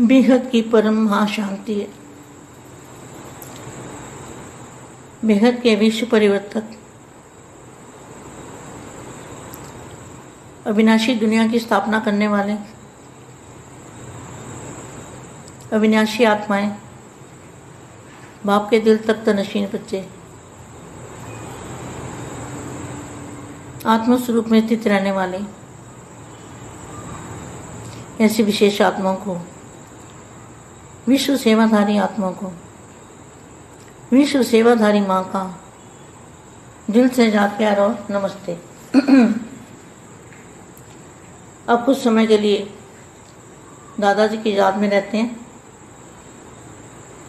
बेहद की परम महाशांति है। बेहद के विश्व परिवर्तक। अविनाशी दुनिया की स्थापना करने वाले। अविनाशी आत्माएँ। बाप के दिल तक तनशीन बच्चे। आत्म स्वरूप में स्थित रहने वाले। ऐसी विशेष आत्माओं को विश्व सेवाधारी आत्मा को। विश्व सेवाधारी माँ का। दिल से जात प्यार और नमस्ते। अब कुछ समय के लिए दादाजी की याद में रहते हैं।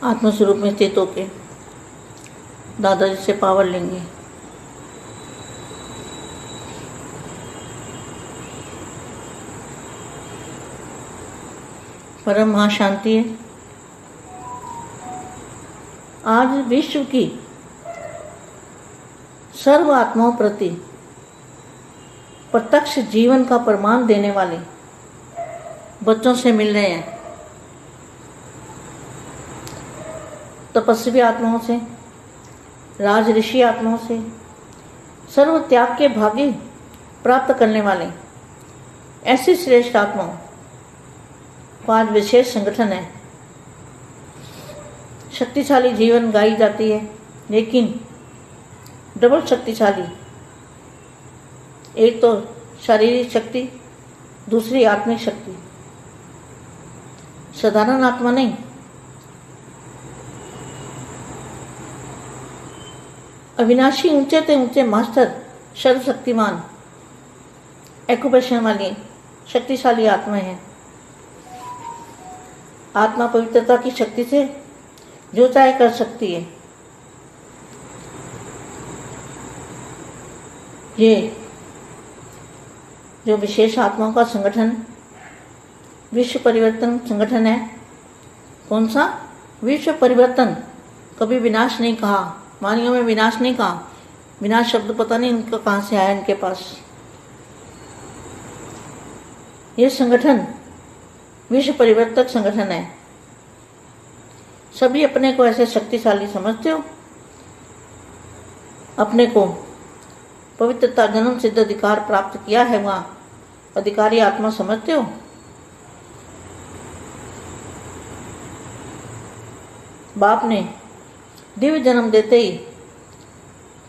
आत्मस्वरूप में स्थित होके दादाजी से पावर लेंगे। परम महाशांति है। आज विश्व की सर्व आत्माओं प्रति प्रत्यक्ष जीवन का प्रमाण देने वाले बच्चों से मिल रहे हैं। तपस्वी आत्माओं से, राज ऋषि आत्माओं से, सर्व त्याग के भाग्य प्राप्त करने वाले ऐसी श्रेष्ठ आत्माओं का आज विशेष संगठन है। शक्तिशाली जीवन गाई जाती है। लेकिन डबल शक्तिशाली। एक तो शारीरिक शक्ति, दूसरी आत्मिक शक्ति। साधारण आत्मा नहीं। अविनाशी ऊँचे से ऊँचे मास्टर, सर्वशक्तिमान। एक्युपेशन वाली, शक्तिशाली आत्मा है। आत्मा पवित्रता की शक्ति से जो चाहे कर सकती है। ये जो विशेष आत्माओं का संगठन, विश्व परिवर्तन संगठन है, कौन सा? विश्व परिवर्तन। कभी विनाश नहीं कहा। वाणियों में विनाश नहीं कहा। विनाश शब्द पता नहीं इनका कहाँ से आया इनके पास। ये संगठन, विश्व परिवर्तक संगठन है। सभी अपने को ऐसे शक्तिशाली समझते हो? अपने को पवित्रता, जन्म, सिद्ध अधिकार प्राप्त किया है वहाँ? अधिकारी आत्मा समझते हो? बाप ने दिव्य जन्म देते ही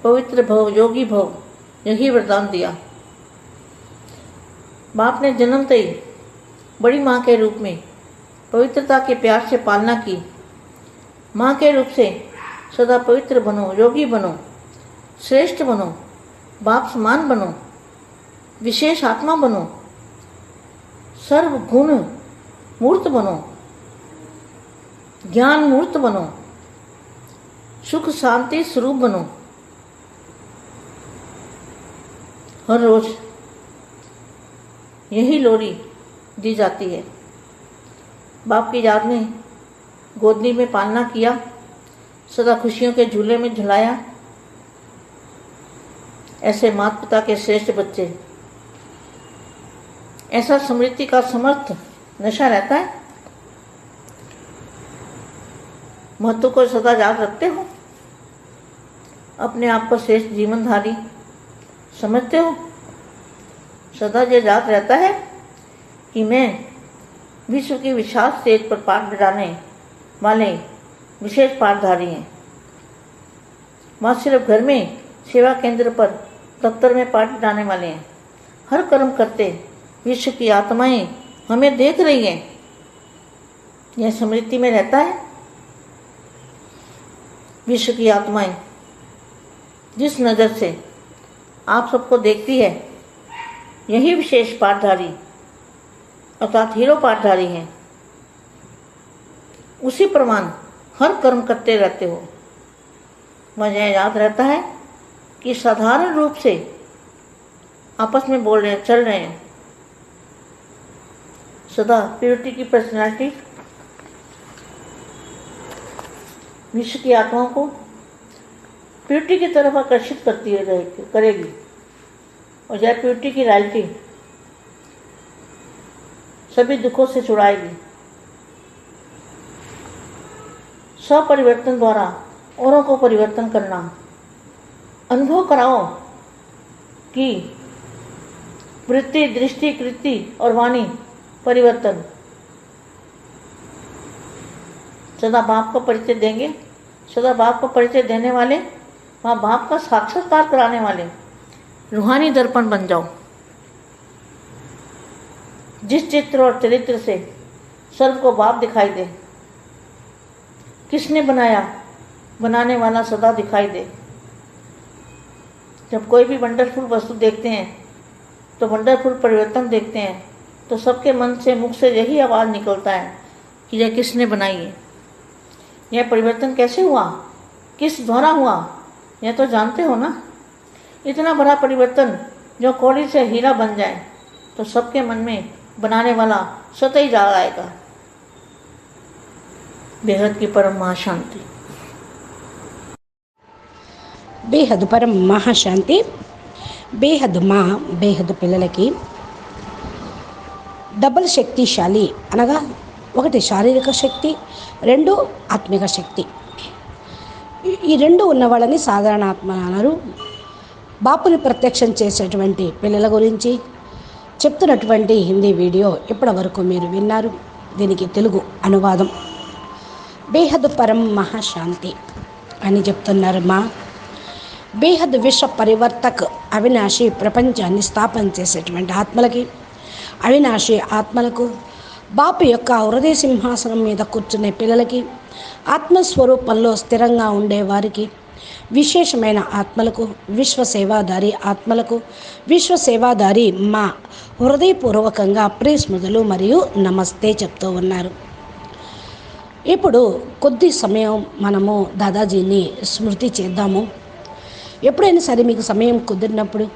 पवित्र भव योगी भव यही वरदान दिया। बाप ने जन्मते ही बड़ी माँ के रूप में पवित्रता के प्यार से पालना की। माँ के रूप से सदा पवित्र बनो, योगी बनो, श्रेष्ठ बनो, बाप समान बनो, विशेष आत्मा बनो सर्व गुण मूर्त बनो, ज्ञान मूर्त बनो, सुख शांति स्वरूप बनो। हर रोज यही लोरी दी जाती है। बाप की याद में गोदनी में पालना किया, सदा खुशियों के झूले में झुलाया। ऐसे माता पिता के श्रेष्ठ बच्चे। ऐसा समृद्धि का समर्थ नशा रहता है? महत्व को सदा याद रखते हो? अपने आप को श्रेष्ठ जीवनधारी समझते हो? सदा ये याद रहता है कि मैं विश्व की विशाल स्टेज पर पाठ बिठाने वाले विशेष पाठधारी हैं। वहाँ सिर्फ़ घर में सेवा केंद्र पर दफ्तर में पाठ बिठाने वाले हैं। हर कर्म करते, विश्व की आत्माएँ हमें देख रही हैं। यह स्मृति में रहता है। विश्व की आत्माएँ जिस नज़र से आप सबको देखती है, यही विशेष पाठधारी, अर्थात हीरो पाठधारी हैं। उसी प्रमाण हर कर्म करते रहते हो। मुझे याद रहता है कि साधारण रूप से आपस में बोल रहे हैं, चल रहे हैं। सदा प्योरिटी की पर्सनालिटी विश्व की आत्माओं को प्योरिटी की तरफ़ आकर्षित करती रहेगी करेगी। और जय प्योरिटी की रैलिटी सभी दुखों से छुड़ाएगी। स्वपरिवर्तन द्वारा औरों को परिवर्तन करना। अनुभव कराओ कि वृत्ति, दृष्टि, कृति और वाणी परिवर्तन। सदा बाप का परिचय देंगे। सदा बाप का परिचय देने वाले वहाँ बाप का साक्षात्कार कराने वाले रूहानी दर्पण बन जाओ। जिस चित्र और चरित्र से सर्व को बाप दिखाई दे किसने बनाया? बनाने वाला सदा दिखाई दे। जब कोई भी वंडरफुल वस्तु देखते हैं तो वंडरफुल परिवर्तन देखते हैं तो सबके मन से, मुख से यही आवाज़ निकलता है कि यह किसने बनाई है? यह परिवर्तन कैसे हुआ? किस द्वारा हुआ? यह तो जानते हो ना? इतना बड़ा परिवर्तन जो कौड़ी से हीरा बन जाए तो सबके मन में बनाने वाला स्वतः ही जा आएगा। బేహద్కి పరం మహాశాంతి బేహద్ పరం మహాశాంతి బేహద్ మా బేహద్ పిల్లలకి డబల్ శక్తిశాలి అనగా ఒకటి శారీరక శక్తి రెండు ఆత్మిక శక్తి. ఈ రెండు ఉన్న వాళ్ళని సాధారణ ఆత్మ అన్నారు బాపుని ప్రత్యక్షం చేసేటువంటి పిల్లల గురించి చెప్తున్నటువంటి హిందీ వీడియో ఇప్పటి వరకు మీరు విన్నారు. దీనికి తెలుగు అనువాదం. బేహద్ పరం మహాశాంతి అని చెప్తున్నారు మా. బేహద్ విశ్వ పరివర్తక్ అవినాశి ప్రపంచాన్ని స్థాపన చేసేటువంటి ఆత్మలకి అవినాశి ఆత్మలకు బాపు యొక్క హృదయ సింహాసనం మీద కూర్చునే పిల్లలకి ఆత్మస్వరూపంలో స్థిరంగా ఉండే వారికి విశేషమైన ఆత్మలకు విశ్వసేవాదారి ఆత్మలకు విశ్వసేవాదారి మా హృదయపూర్వకంగా ప్రేస్మృతులు మరియు నమస్తే చెప్తూ ఉన్నారు. ఇప్పుడు కొద్ది సమయం మనము దాదాజీని స్మృతి చేద్దాము. ఎప్పుడైనా సరే మీకు సమయం కుదిరినప్పుడు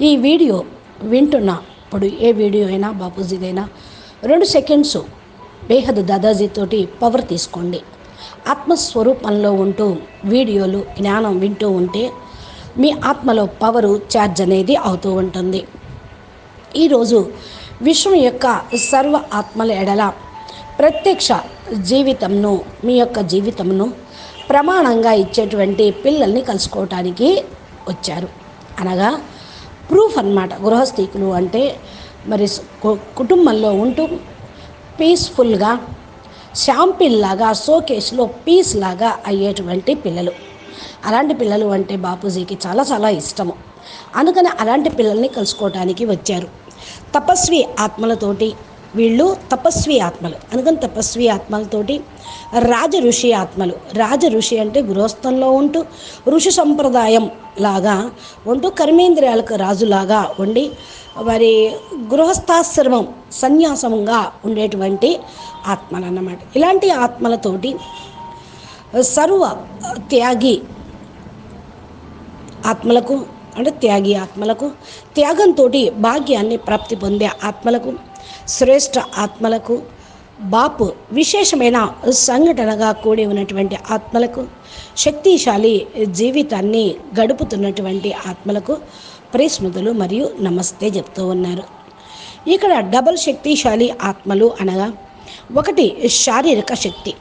ఈ వీడియో వింటున్నప్పుడు ఏ వీడియో అయినా బాపూజీదైనా రెండు సెకండ్స్ బేహద్ దాదాజీతోటి పవర్ తీసుకోండి. ఆత్మస్వరూపంలో ఉంటూ వీడియోలు జ్ఞానం వింటూ ఉంటే మీ ఆత్మలో పవరు ఛార్జ్ అనేది అవుతూ ఉంటుంది. ఈరోజు విశ్వం యొక్క సర్వ ఆత్మల ఎడల ప్రత్యక్ష జీవితంను మీ యొక్క జీవితంను ప్రమాణంగా ఇచ్చేటువంటి పిల్లల్ని కలుసుకోవటానికి వచ్చారు. అనగా ప్రూఫ్ అన్నమాట. గృహస్థికులు అంటే మరి కు- కుటుంబంలో ఉంటూ పీస్ఫుల్గా షాంపిల్ లాగా షోకేస్లో పీస్ లాగా అయ్యేటువంటి పిల్లలు. అలాంటి పిల్లలు అంటే బాపూజీకి చాలా చాలా ఇష్టము. అందుకని అలాంటి పిల్లల్ని కలుసుకోవటానికి వచ్చారు. తపస్వి ఆత్మలతోటి వీళ్ళు తపస్వి ఆత్మలు. అందుకని తపస్వి ఆత్మలతోటి రాజ ఋషి ఆత్మలు. రాజ ఋషి అంటే గృహస్థంలో ఉంటూ ఋషి సంప్రదాయం లాగా ఉంటూ కర్మేంద్రియాలకు రాజులాగా ఉండి మరి గృహస్థాశ్రమం సన్యాసంగా ఉండేటువంటి ఆత్మలు అన్నమాట ఇలాంటి ఆత్మలతోటి సర్వ త్యాగి ఆత్మలకు అంటే త్యాగి ఆత్మలకు త్యాగంతో భాగ్యాన్ని ప్రాప్తి పొందే ఆత్మలకు శ్రేష్ఠ ఆత్మలకు బాపు విశేషమైన సంఘటనగా కూడి ఉన్నటువంటి ఆత్మలకు శక్తిశాలి జీవితాన్ని గడుపుతున్నటువంటి ఆత్మలకు ప్రేస్మృతులు మరియు నమస్తే చెప్తూ ఉన్నారు. ఇక్కడ డబల్ శక్తిశాలి ఆత్మలు అనగా ఒకటి శారీరక శక్తి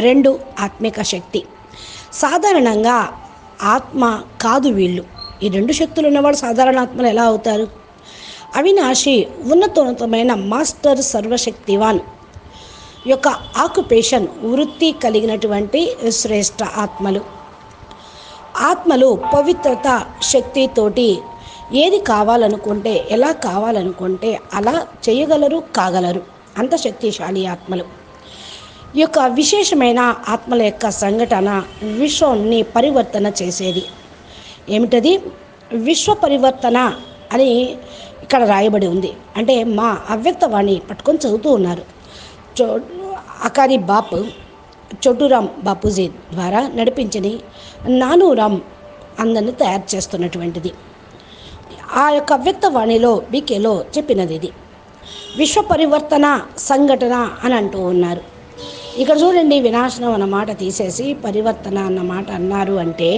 రెండు ఆత్మిక శక్తి. సాధారణంగా ఆత్మ కాదు వీళ్ళు. ఈ రెండు శక్తులు ఉన్నవాడు సాధారణ ఆత్మలు ఎలా అవుతారు? అవినాశి ఉన్నతోన్నతమైన మాస్టర్ సర్వశక్తివాన్ యొక్క ఆక్యుపేషన్ వృత్తి కలిగినటువంటి శ్రేష్ఠ ఆత్మలు. ఆత్మలు పవిత్రత శక్తితోటి ఏది కావాలనుకుంటే ఎలా కావాలనుకుంటే అలా చేయగలరు కాగలరు. అంత శక్తిశాలి ఆత్మలు. ఈ యొక్క విశేషమైన ఆత్మల యొక్క సంఘటన విశ్వాన్ని పరివర్తన చేసేది. ఏమిటది? విశ్వ పరివర్తన అని ఇక్కడ రాయబడి ఉంది. అంటే మా అవ్యక్తవాణి పట్టుకొని చదువుతూ ఉన్నారు. చో అకారి బాపు చోటురామ్ బాపూజీ ద్వారా నడిపించని నానూరామ్ అందరిని తయారు చేస్తున్నటువంటిది. ఆ యొక్క అవ్యక్తవాణిలో బీకేలో చెప్పినది ఇది. విశ్వ పరివర్తన సంఘటన అని అంటూ ఉన్నారు. ఇక్కడ చూడండి వినాశనం అన్న మాట తీసేసి పరివర్తన అన్న మాట అన్నారు అంటే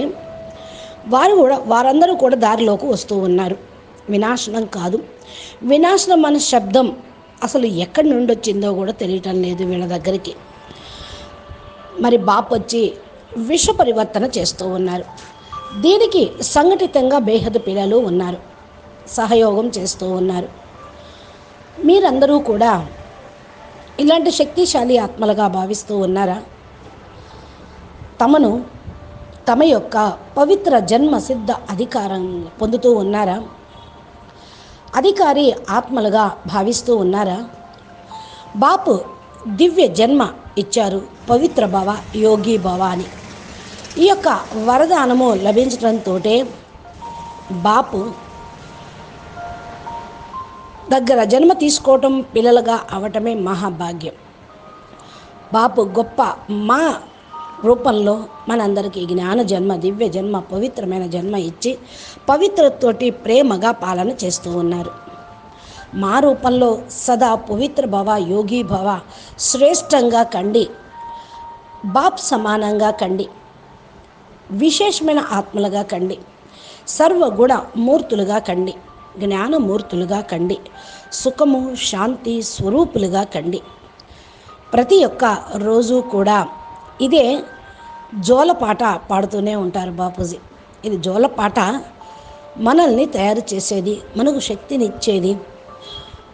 వారు కూడా వారందరూ కూడా దారిలోకి వస్తూ ఉన్నారు. వినాశనం కాదు. వినాశనం అనే శబ్దం అసలు ఎక్కడి నుండి వచ్చిందో కూడా తెలియటం లేదు వీళ్ళ దగ్గరికి. మరి బాప్ వచ్చి విష పరివర్తన చేస్తూ ఉన్నారు. దీనికి సంఘటితంగా బేహద పిల్లలు ఉన్నారు. సహయోగం చేస్తూ ఉన్నారు. మీరందరూ కూడా ఇలాంటి శక్తిశాలి ఆత్మలుగా భావిస్తూ ఉన్నారా? తమను తమ యొక్క పవిత్ర జన్మ సిద్ధ అధికారం పొందుతూ ఉన్నారా? అధికారి ఆత్మలుగా భావిస్తూ ఉన్నారా? బాపు దివ్య జన్మ ఇచ్చారు పవిత్ర భవ యోగి భవ అని. ఈ యొక్క వరదానము లభించడంతో బాపు దగ్గర జన్మ తీసుకోవటం పిల్లలుగా అవటమే మహాభాగ్యం. బాపు గొప్ప మా రూపంలో మనందరికీ జ్ఞాన జన్మ దివ్య జన్మ పవిత్రమైన జన్మ ఇచ్చి పవిత్రతోటి ప్రేమగా పాలన చేస్తూ ఉన్నారు. మా రూపంలో సదా పవిత్ర భవ యోగి భవ శ్రేష్టంగా కండి. బాప్ సమానంగా కండి. విశేషమైన ఆత్మలుగా కండి. సర్వగుణ మూర్తులుగా కండి. జ్ఞానమూర్తులుగా కండి. సుఖము శాంతి స్వరూపులుగా కండి. ప్రతి ఒక్క రోజు కూడా ఇదే జోలపాట పాడుతూనే ఉంటారు బాపూజీ. ఇది జోలపాట మనల్ని తయారు చేసేది మనకు శక్తిని ఇచ్చేది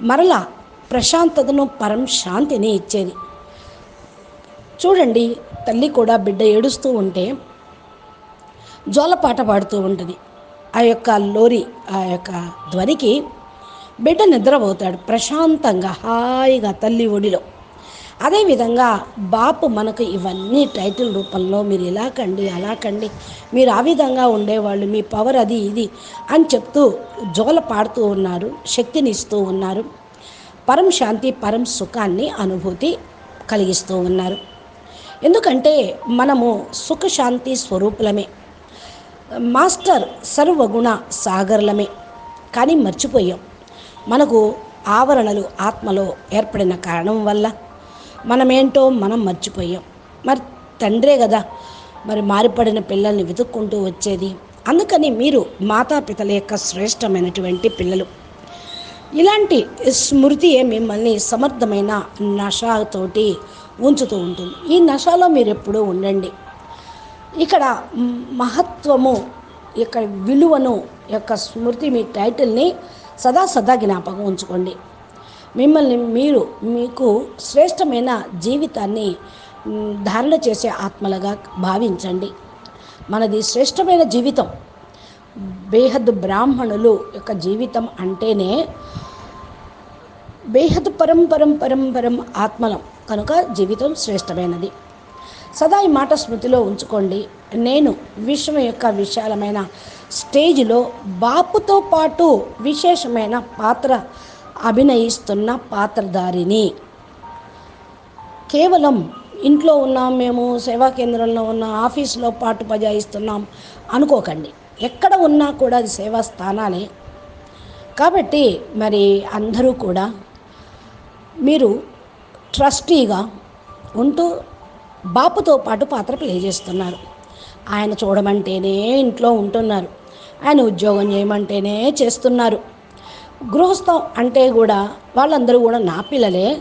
మరలా ప్రశాంతతను పరం శాంతిని ఇచ్చేది. చూడండి తల్లి కూడా బిడ్డ ఏడుస్తూ ఉంటే జోలపాట పాడుతూ ఉంటుంది. ఆ యొక్క లోరి ఆ యొక్క ధ్వనికి బిడ్డ నిద్రపోతాడు ప్రశాంతంగా హాయిగా తల్లి ఒడిలో. అదేవిధంగా బాపు మనకు ఇవన్నీ టైటిల్ రూపంలో మీరు ఇలా కండి అలా కండి మీరు ఆ విధంగా ఉండేవాళ్ళు మీ పవర్ అది ఇది అని చెప్తూ జోల పాడుతూ ఉన్నారు శక్తిని ఇస్తూ ఉన్నారు పరం శాంతి పరం సుఖాన్ని అనుభూతి కలిగిస్తూ ఉన్నారు. ఎందుకంటే మనము సుఖశాంతి స్వరూపులమే. మాస్టర్ సర్వగుణ సాగర్లమే. కానీ మర్చిపోయాం. మనకు ఆవరణలు ఆత్మలో ఏర్పడిన కారణం వల్ల మనమేంటో మనం మర్చిపోయాం. మరి తండ్రే కదా మరి మారిపడిన పిల్లల్ని వెతుక్కుంటూ వచ్చేది. అందుకని మీరు మాతాపితల యొక్క శ్రేష్టమైనటువంటి పిల్లలు. ఇలాంటి స్మృతియే మిమ్మల్ని సమర్థమైన నషాతోటి ఉంచుతూ ఉంటుంది. ఈ నషాలో మీరు ఎప్పుడూ ఉండండి. ఇక్కడ మహత్వము యొక్క విలువను యొక్క స్మృతి మీ టైటిల్ని సదా సదా జ్ఞాపకం ఉంచుకోండి. మిమ్మల్ని మీరు మీకు శ్రేష్టమైన జీవితాన్ని ధారణ చేసే ఆత్మలుగా భావించండి. మనది శ్రేష్టమైన జీవితం బేహద్ బ్రాహ్మణులు యొక్క జీవితం అంటేనే బేహద్ పరంపరం పరంపరం ఆత్మలం. కనుక జీవితం శ్రేష్టమైనది. సదా ఈ మాట స్మృతిలో ఉంచుకోండి. నేను విశ్వం యొక్క విశాలమైన స్టేజ్లో బాపుతో పాటు విశేషమైన పాత్ర అభినయిస్తున్న పాత్రధారిని. కేవలం ఇంట్లో ఉన్నాం మేము సేవా కేంద్రంలో ఉన్న ఆఫీస్లో పాటు బజాయిస్తున్నాం అనుకోకండి. ఎక్కడ ఉన్నా కూడా అది సేవా స్థానాలే. కాబట్టి మరి అందరూ కూడా మీరు ట్రస్టీగా ఉంటూ బాపుతో పాటు పాత్ర ప్లే చేస్తున్నారు. ఆయన చూడమంటేనే ఇంట్లో ఉంటున్నారు. ఆయన ఉద్యోగం చేయమంటేనే చేస్తున్నారు. గృహస్థం అంటే కూడా వాళ్ళందరూ కూడా నా పిల్లలే.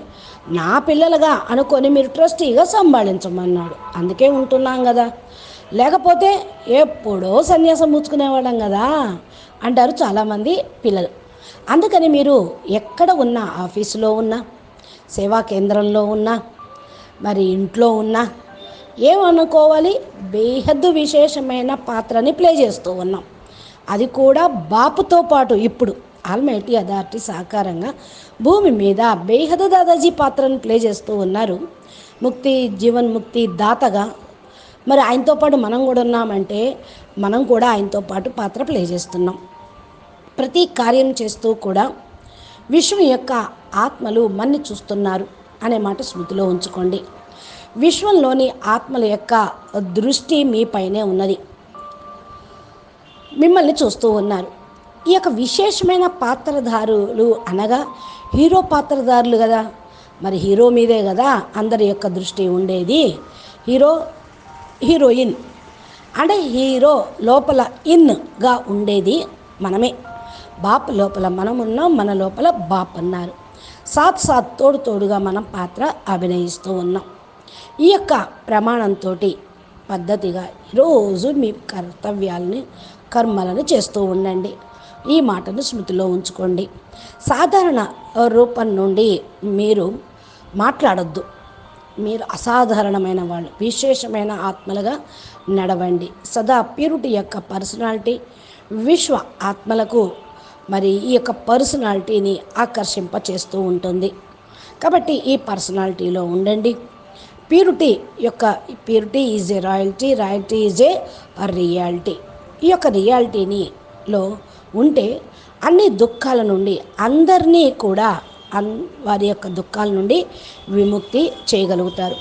నా పిల్లలుగా అనుకొని మీరు ట్రస్టీగా సంభాళించమన్నాడు. అందుకే ఉంటున్నాం కదా. లేకపోతే ఎప్పుడో సన్యాసం పుచ్చుకునేవాళ్ళం కదా అంటారు చాలామంది పిల్లలు. అందుకని మీరు ఎక్కడ ఉన్నా ఆఫీసులో ఉన్నా సేవా కేంద్రంలో ఉన్నా మరి ఇంట్లో ఉన్నా ఏమనుకోవాలి? బేహద్దు విశేషమైన పాత్రని ప్లే చేస్తూ ఉన్నాం. అది కూడా బాపుతో పాటు ఇప్పుడు. ఆల్మైటీ అథారిటీ సహకారంగా భూమి మీద బేహద దాదాజీ పాత్రను ప్లే చేస్తూ ఉన్నారు. ముక్తి జీవన్ ముక్తి దాతగా మరి ఆయనతో పాటు మనం కూడా ఉన్నామంటే మనం కూడా ఆయనతో పాటు పాత్ర ప్లే చేస్తున్నాం. ప్రతి కార్యం చేస్తూ కూడా విశ్వం యొక్క ఆత్మలు మన్ని చూస్తున్నారు అనే మాట స్మృతిలో ఉంచుకోండి. విశ్వంలోని ఆత్మల యొక్క దృష్టి మీపైనే ఉన్నది. మిమ్మల్ని చూస్తూ ఉన్నారు. ఈ యొక్క విశేషమైన పాత్రధారులు అనగా హీరో పాత్రధారులు కదా. మరి హీరో మీదే కదా అందరి యొక్క దృష్టి ఉండేది. హీరో హీరోయిన్ అంటే హీరో లోపల ఇన్గా ఉండేది మనమే. బాప్ లోపల మనం ఉన్నాం మన లోపల బాప్ అన్నారు. సాత్ సాత్ తోడు తోడుగా మనం పాత్ర అభినయిస్తూ ఉన్నాం. ఈ యొక్క ప్రమాణంతో పద్ధతిగా రోజు మీ కర్తవ్యాలని కర్మలను చేస్తూ ఉండండి. ఈ మాటను స్మృతిలో ఉంచుకోండి. సాధారణ రూపం నుండి మీరు మాట్లాడొద్దు. మీరు అసాధారణమైన వాళ్ళు విశేషమైన ఆత్మలుగా నడవండి. సదా ప్యూరిటీ యొక్క పర్సనాలిటీ విశ్వ ఆత్మలకు మరి ఈ యొక్క పర్సనాలిటీని ఆకర్షింప చేస్తూ ఉంటుంది. కాబట్టి ఈ పర్సనాలిటీలో ఉండండి. ప్యూరిటీ యొక్క purity is a royalty royalty is a reality. ఈ యొక్క రియాలిటీని లో ఉంటే అన్ని దుఃఖాల నుండి అందరినీ కూడా అన్ వారి యొక్క దుఃఖాల నుండి విముక్తి చేయగలుగుతారు.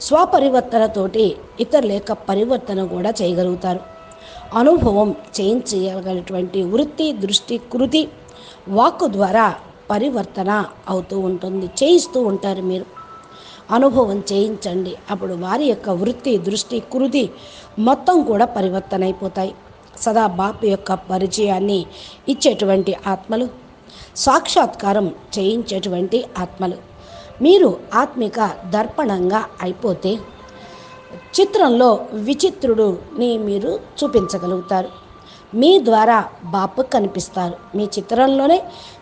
స్వపరివర్తనతోటి ఇతరుల యొక్క పరివర్తన కూడా చేయగలుగుతారు. అనుభవం చేంజ్ చేయగలిగినటువంటి వృత్తి దృష్టి కృతి వాక్కు ద్వారా పరివర్తన అవుతూ ఉంటుంది. చేయిస్తూ ఉంటారు మీరు. అనుభవం చేయించండి. అప్పుడు వారి యొక్క వృత్తి దృష్టి కృతి మొత్తం కూడా పరివర్తన అయిపోతాయి సదా బాపు యొక్క పరిచయాన్ని ఇచ్చేటువంటి ఆత్మలు సాక్షాత్కారం చేయించేటువంటి ఆత్మలు. మీరు ఆత్మిక దర్పణంగా అయిపోతే చిత్రంలో విచిత్రుడుని మీరు చూపించగలుగుతారు. మీ ద్వారా బాపు కనిపిస్తారు. మీ చిత్రంలోనే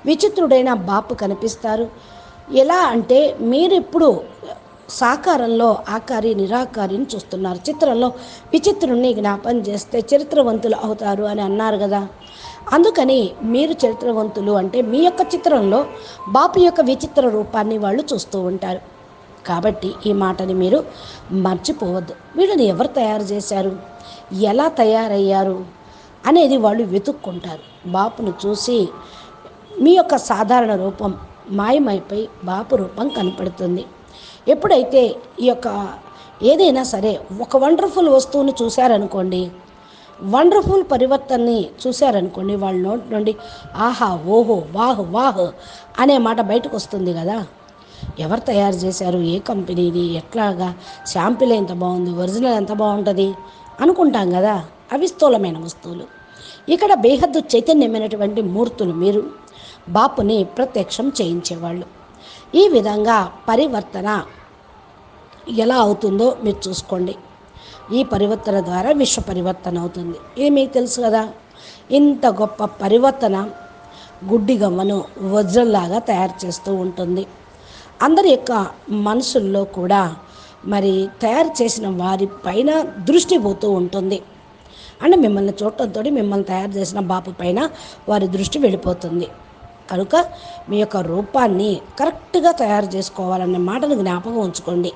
విచిత్రుడైన బాపు కనిపిస్తారు. ఎలా అంటే మీరు ఇప్పుడు సాకారంలో ఆకారి నిరాకారిని చూస్తున్నారు. చిత్రంలో విచిత్రుణ్ణి జ్ఞాపం చేస్తే చరిత్రవంతులు అవుతారు అని అన్నారు కదా. అందుకని మీరు చరిత్రవంతులు అంటే మీ యొక్క చిత్రంలో బాపు యొక్క విచిత్ర రూపాన్ని వాళ్ళు చూస్తూ ఉంటారు. కాబట్టి ఈ మాటని మీరు మర్చిపోవద్దు. వీళ్ళని ఎవరు తయారు చేశారు? ఎలా తయారయ్యారు? అనేది వాళ్ళు వెతుక్కుంటారు. బాపును చూసి మీ యొక్క సాధారణ రూపం మాయమైపోయి బాపు రూపం కనపడుతుంది. ఎప్పుడైతే ఈ యొక్క ఏదైనా సరే ఒక వండర్ఫుల్ వస్తువుని చూశారనుకోండి వండర్ఫుల్ పరివర్తనని చూశారనుకోండి వాళ్ళ నోటి నుండి ఆహా ఓహో వాహ్ వాహ్ అనే మాట బయటకు వస్తుంది కదా. ఎవరు తయారు చేశారు? ఏ కంపెనీది? ఎట్లాగా? శాంపిల్ ఎంత బాగుంది? ఒరిజినల్ ఎంత బాగుంటుంది? అనుకుంటాం కదా. అవి స్థూలమైన వస్తువులు. ఇక్కడ బేహద్దు చైతన్యమైనటువంటి మూర్తులు మీరు బాపుని ప్రత్యక్షం చేయించేవాళ్ళు. ఈ విధంగా పరివర్తన ఎలా అవుతుందో మీరు చూసుకోండి. ఈ పరివర్తన ద్వారా విశ్వ పరివర్తన అవుతుంది. ఇది మీకు తెలుసు కదా? ఇంత గొప్ప పరివర్తన గుడ్డి గమ్మను వజ్రంలాగా తయారు చేస్తూ ఉంటుంది. అందరి యొక్క మనసుల్లో కూడా మరి తయారు చేసిన వారి పైన దృష్టి పోతూ ఉంటుంది. అంటే మిమ్మల్ని చూడటంతో మిమ్మల్ని తయారు చేసిన బాపు పైన వారి దృష్టి వెళ్ళిపోతుంది. కనుక మీ యొక్క రూపాన్ని కరెక్ట్గా తయారు చేసుకోవాలనే మాటను జ్ఞాపకం ఉంచుకోండి.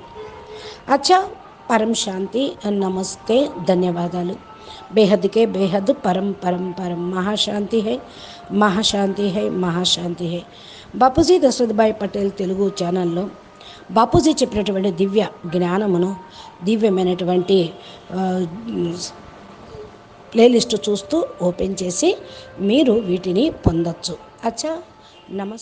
అచ్చా పరం శాంతి నమస్తే ధన్యవాదాలు. బేహద్కే బేహద్ పరం పరం పరం. మహాశాంతి హై మహాశాంతి హై మహాశాంతి హై. బాపూజీ దశరథ్భాయ్ పటేల్ తెలుగు ఛానల్లో బాపూజీ చెప్పినటువంటి దివ్య జ్ఞానమును దివ్యమైనటువంటి ప్లేలిస్ట్ చూస్తూ ఓపెన్ చేసి మీరు వీటిని పొందొచ్చు. అచ్చా నమస్తే